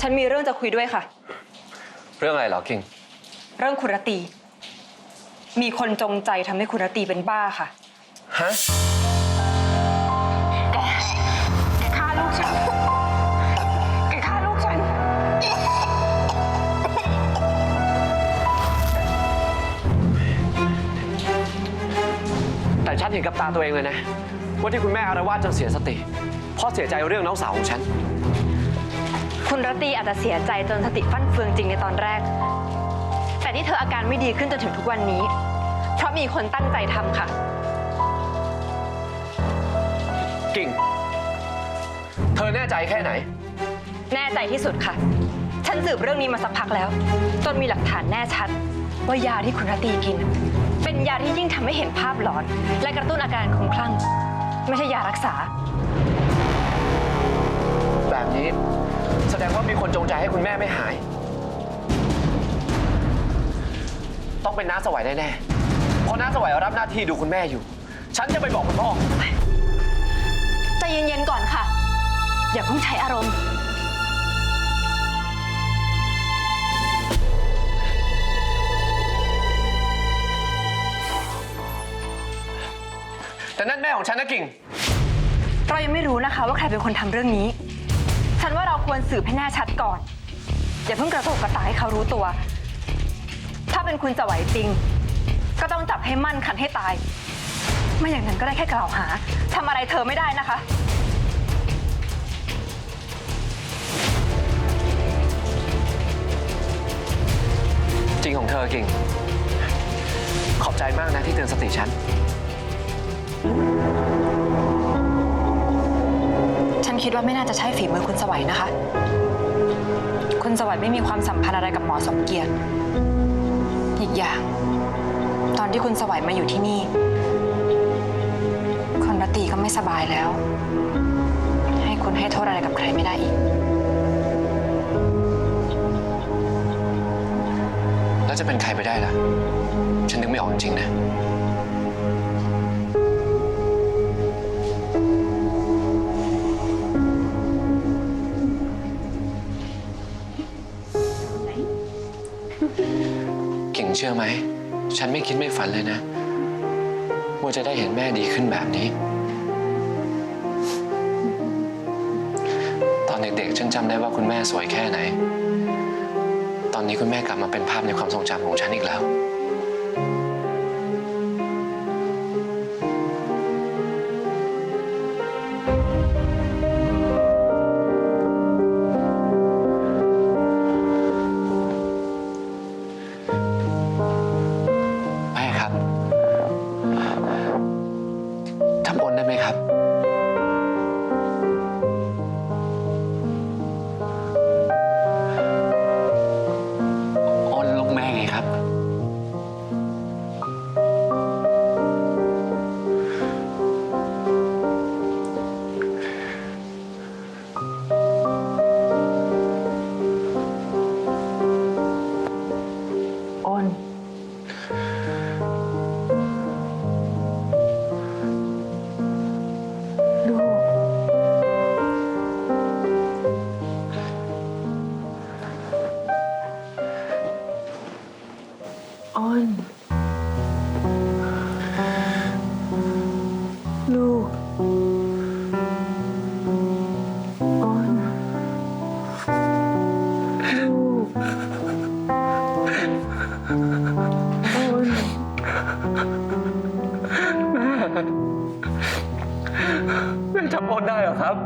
ฉันมีเรื่องจะคุยด้วยค่ะ เรื่องอะไรเหรอคิงเรื่องคุณรตี มีคนจงใจทำให้คุณรตีเป็นบ้าค่ะ ฮะแกฆ่าลูกฉัน แกฆ่าลูกฉัน แต่ฉันเห็นกับตาตัวเองเลยนะ ว่าที่คุณแม่อารวาสจนเสียสติ เพราะเสียใจเรื่องน้องสาวของฉัน คุณรตีอาจจะเสียใจจนสติฟั่นเฟืองจริงในตอนแรก แต่ที่เธออาการไม่ดีขึ้นจนถึงทุกวันนี้ เพราะมีคนตั้งใจทำค่ะ กิ่ง เธอแน่ใจแค่ไหน แน่ใจที่สุดค่ะ ฉันสืบเรื่องนี้มาสักพักแล้ว จนมีหลักฐานแน่ชัด ว่ายาที่คุณรตีกิน เป็นยาที่ยิ่งทำให้เห็นภาพหลอน และกระตุ้นอาการคลุ้มคลั่ง ไม่ใช่ยารักษา แบบนี้ ใจให้คุณแม่ไม่หาย ต้องเป็นน้าสวัยแน่ๆเพราะน้าสวัยรับหน้าที่ดูคุณแม่อยู่ ฉันจะไปบอกคุณพ่อ ใจเย็นๆก่อนค่ะ อย่าเพิ่งใช้อารมณ์ แต่นั่นแม่ของฉันนะกิ่ง เรายังไม่รู้นะคะว่าใครเป็นคนทำเรื่องนี้ฉันว่าเรา ควรสืบให้แน่ชัดก่อน อย่าเพิ่งกระโตกกระตายให้เขารู้ตัว ถ้าเป็นคุณจะไหวจริง ก็ต้องจับให้มั่นขันให้ตาย ไม่อย่างนั้นก็ได้แค่กล่าวหาทำอะไรเธอไม่ได้นะคะ จริงของเธอกิ่ง ขอบใจมากนะที่เตือนสติฉันฉัน คิดว่าไม่น่าจะใช่ฝีมือคุณสวัยนะคะ คุณสวัยไม่มีความสัมพันธ์อะไรกับหมอสมเกียรติ อีกอย่าง ตอนที่คุณสวัยมาอยู่ที่นี่คุณรตีก็ไม่สบายแล้ว ให้คุณให้โทษอะไรกับใครไม่ได้อีก แล้วจะเป็นใครไปได้ล่ะ ฉันนึกไม่ออกจริงๆนะ ก่งเชื่อไหม ฉันไม่คิดไม่ฝันเลยนะ ว่าจะได้เห็นแม่ดีขึ้นแบบนี้ ตอนเด็กๆฉันจำได้ว่าคุณแม่สวยแค่ไหน ตอนนี้คุณแม่กลับมาเป็นภาพในความทรงจำของฉันอีกแล้ว ทำโอนได้ไหมครับ อ้นลูก อ้นลูก อ้นแม่จำโอนได้เหรอครับ